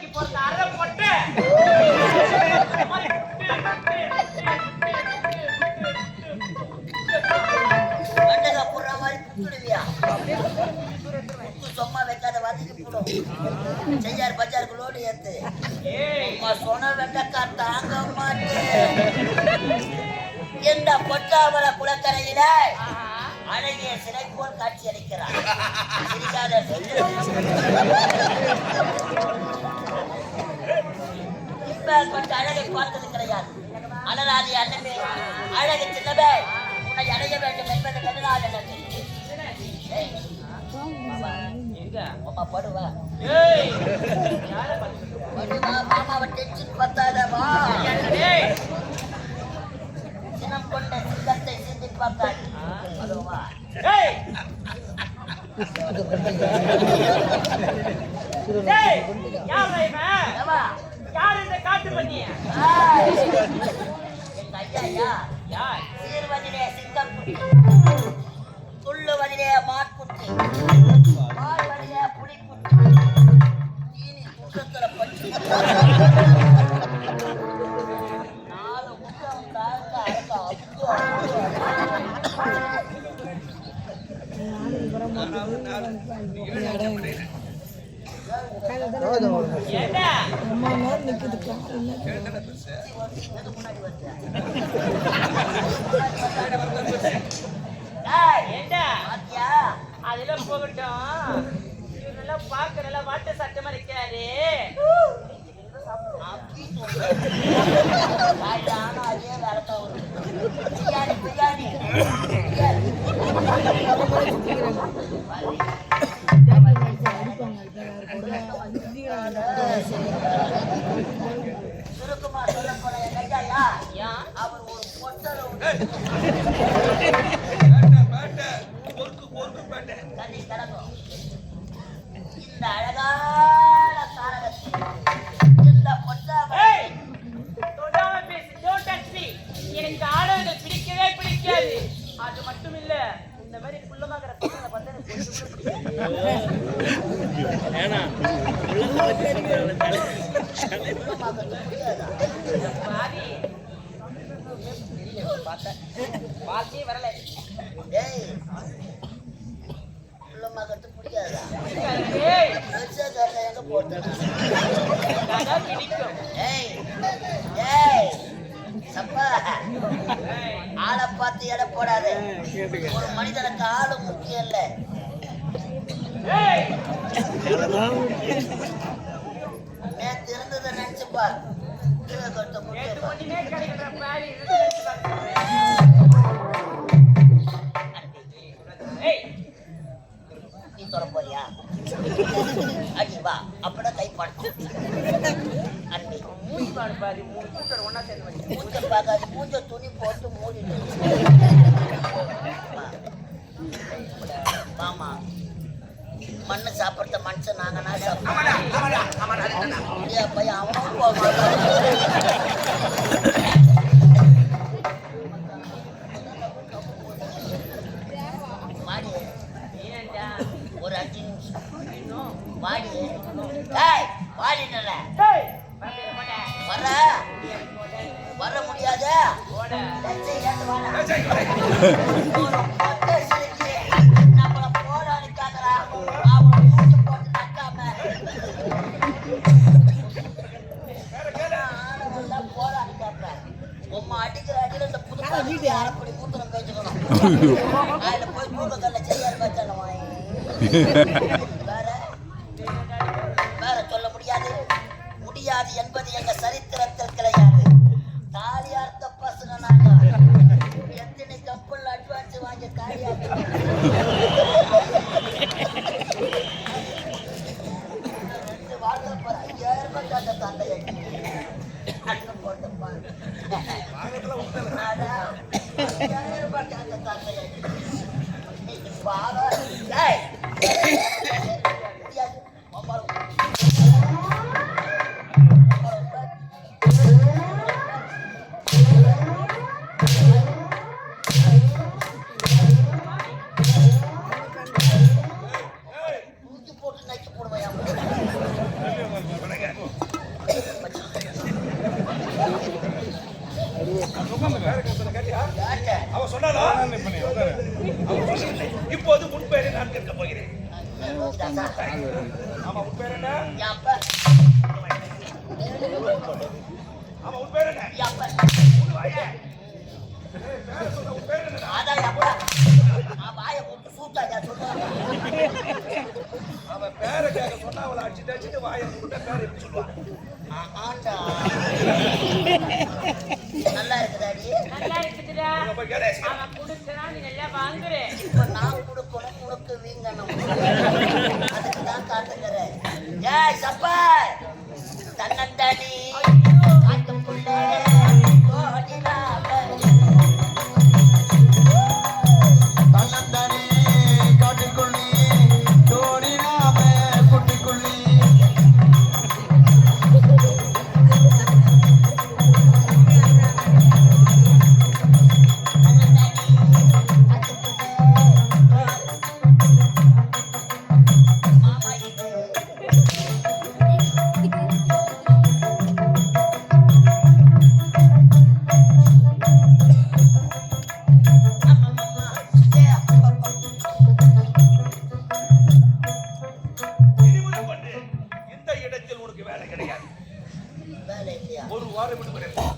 வேலைக்கு போறது அரை பொட்டை சும்மா வைக்காத வதக்கி போடும். செய்யார் பஜாருக்கு லோடு ஏத்து. சும்மா சொன்ன வெண்டைக்காய் தாங்க மாட்டேன். இந்த பொட்டாவர குளக்கரையில? அழகிய சிலை போல் காட்சி அளிக்கிறார் இப்ப கொஞ்சம் அழகை பார்த்தது கிடையாது. அழகாதி அண்ணமே அழகு சின்னவே உன்னை அடைய வேண்டும் என்பது நடுநாள் எனக்கு மாமாவை டென்ஷன் பத்தாதவா ஏய் சினம் கொண்ட சிங்கத்தை சிந்தி பார்த்தாள் யார் யார் இந்த காட்டு பண்ணிய. எங்க ஐயா யார்? சீர்வதிலே சிங்கக்குட்டி துள்ளுவதிலே மாட்குட்டி பால்வதிலே புலிக்குட்டி தீனி குற்றத்துல பச்சு நாலு முக்கம் தாங்க அழகா அப்பு ஏண்டா ஏய், ஏண்டா அதெல்லாம் போகட்டும் இவரெல்லாம் நல்லா வாட்ட சட்டமா இருக்காரு பிரியாணி பிரியாணி. சுருக்கமா சொல்லப் ஏன் அவர் ஒரு பொட்டரை இந்த அழகான காரகத்தில் இந்த பொட்டாவை எனக்கு ஆடவர்கள் பிடிக்கவே பிடிக்காது. அது மட்டும் இல்ல இந்த மாதிரி குள்ளமாகிற பசங்களை பார்த்தா எனக்கு கொஞ்சம் பாதி வாழ்க்கையே வரல ஏய் உள்ளமாக்கத்து பிடிக்காதா. ஏய் எங்க பிடிக்கும் ஏய் ஏய் சப்பா. ஆளை பார்த்து எடை போடாது. ஒரு மனிதனுக்கு ஆளு முக்கியம் இல்ல. நேத்து இருந்ததை நினைச்சு பார். கீழே கொட்ட நீ தொட போறியா? அடி வா அப்பதான் பார்க்காது மூஞ்ச துணி போட்டு மூடிட்டு மாமா மண்ணு சாப்பிட்ற மனுஷன் நாங்கன்னா சாப்பிடுவோம் பையன் அவனும் போக மாடி ஏன்டா ஒரு அஞ்சு நிமிஷம் வாடி ஏய் வாடி நல்ல வேற சொல்ல முடியாது. முடியாது என்பது எங்க சரித்திரத்தில் கிடையாது. அங்க போட்டு பாரு அதான், ஆமா உன் பேர் ஆமா உன் பேர் என்ன? எப்ப உன் பேர் அவன் பேரை கேட்க சொன்னா அவளை அடிச்சுட்டு அடிச்சுட்டு வாயை பேரை எப்படி சொல்லுவான்? ஆண்டா கேளு. அவன் கொடுக்கறான் நீ நல்லா வாங்குற இப்ப நான் கொடுக்கணும் உனக்கு வீங்கணும். அதுக்கு தான் காத்துக்கிறேன். ஏய் சப்பா தன்னந்தானி. காட்டுக்குள்ள பாரு